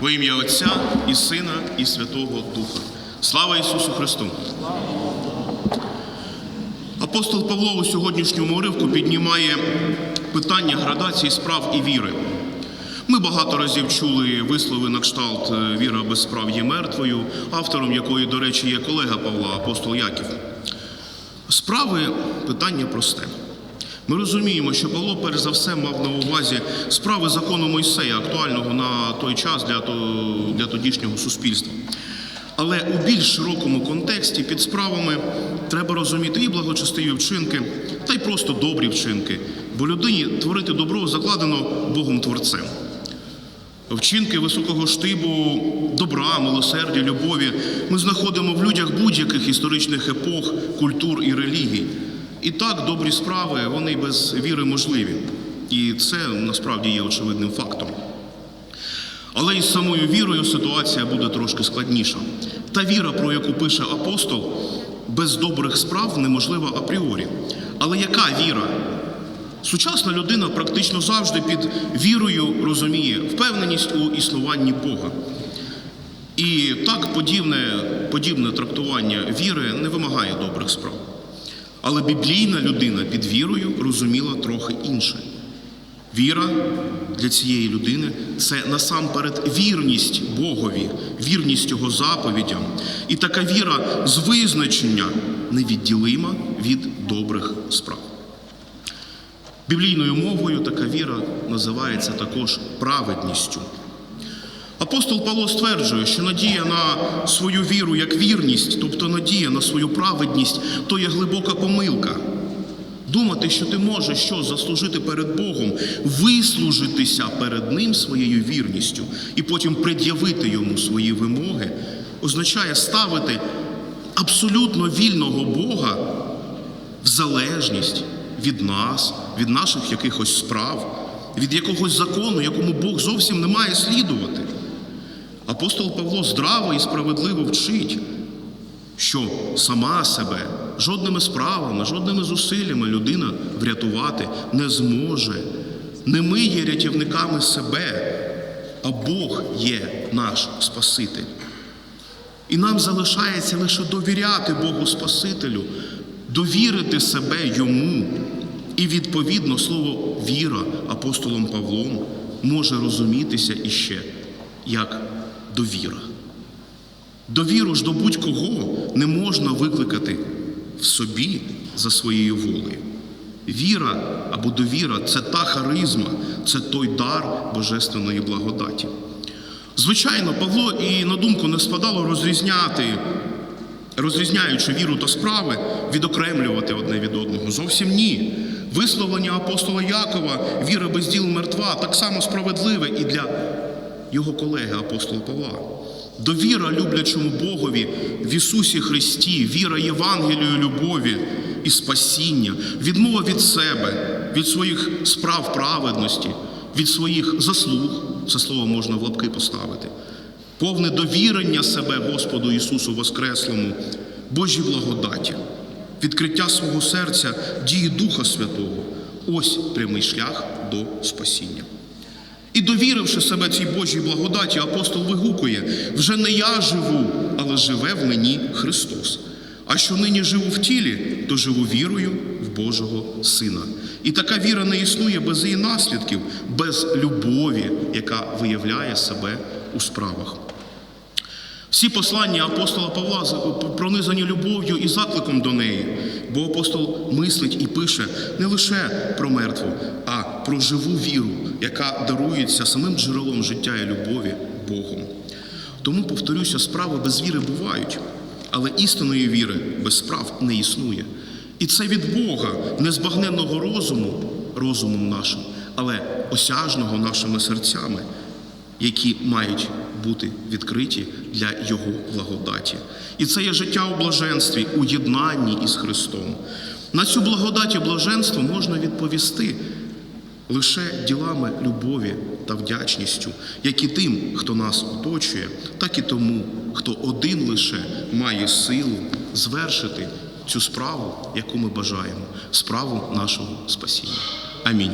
Во ім'я Отця і Сина, і Святого Духа. Слава Ісусу Христу! Апостол Павло у сьогоднішньому уривку піднімає питання градації справ і віри. Ми багато разів чули вислови на кшталт е, віра без справ є мертвою, автором якої, до речі, є колега Павла, апостол Яків. Справи питання просте. Ми розуміємо, що Павло, перш за все, мав на увазі справи закону Мойсея, актуального на той час для, для тодішнього суспільства. Але у більш широкому контексті під справами треба розуміти і благочестиві вчинки, та й просто добрі вчинки, бо людині творити добро закладено Богом Творцем. Вчинки високого штибу, добра, милосердя, любові ми знаходимо в людях будь-яких історичних епох, культур і релігій. І так, добрі справи, вони без віри можливі. І це насправді є очевидним фактом. Але із самою вірою ситуація буде трошки складніша. Та віра, про яку пише апостол, без добрих справ неможлива апріорі. Але яка віра? Сучасна людина практично завжди під вірою розуміє впевненість у існуванні Бога. І так подібне, подібне трактування віри не вимагає добрих справ. Але біблійна людина під вірою розуміла трохи інше. Віра для цієї людини це насамперед вірність Богові, вірність Його заповідям. І така віра з визначення невідділима від добрих справ. Біблійною мовою така віра називається також праведністю. Апостол Павло стверджує, що надія на свою віру як вірність, тобто надія на свою праведність, то є глибока помилка. Думати, що ти можеш що заслужити перед Богом, вислужитися перед Ним своєю вірністю і потім пред'явити йому свої вимоги, означає ставити абсолютно вільного Бога в залежність від нас, від наших якихось справ, від якогось закону, якому Бог зовсім не має слідувати. Апостол Павло здраво і справедливо вчить, що сама себе жодними справами, жодними зусиллями людина врятувати не зможе. Не ми є рятівниками себе, а Бог є наш Спаситель. І нам залишається лише довіряти Богу Спасителю, довірити себе Йому. І відповідно слово віра апостолом Павлом може розумітися іще як довіра. Довіру ж до будь-кого не можна викликати в собі за своєю волею. Віра або довіра це та харизма, це той дар божественної благодаті. Звичайно, Павло і на думку не спадало розрізняти, розрізняючи віру та справи, відокремлювати одне від одного. Зовсім ні. Висловлення апостола Якова, віра без діл мертва, так само справедливе і для його колеги апостола Павла. Довіра люблячому Богові в Ісусі Христі, віра Євангелію любові і спасіння, відмова від себе, від своїх справ праведності, від своїх заслуг, це слово можна в лапки поставити, повне довірення себе Господу Ісусу Воскреслому, Божій благодаті, відкриття свого серця дії Духа Святого. Ось прямий шлях до спасіння. І довіривши себе цій Божій благодаті, апостол вигукує: вже не я живу, але живе в мені Христос. А що нині живу в тілі, то живу вірою в Божого Сина. І така віра не існує без її наслідків, без любові, яка виявляє себе у справах. Всі послання апостола Павла пронизані любов'ю і закликом до неї, бо апостол мислить і пише не лише про мертву, а про живу віру, яка дарується самим джерелом життя і любові Богом. Тому, повторюся, справи без віри бувають, але істинної віри без справ не існує. І це від Бога, незбагненного розуму, розумом нашим, але осяжного нашими серцями які мають бути відкриті для Його благодаті. І це є життя у блаженстві, у єднанні із Христом. На цю благодать і блаженство можна відповісти лише ділами любові та вдячністю, як і тим, хто нас оточує, так і тому, хто один лише має силу звершити цю справу, яку ми бажаємо, справу нашого спасіння. Амінь.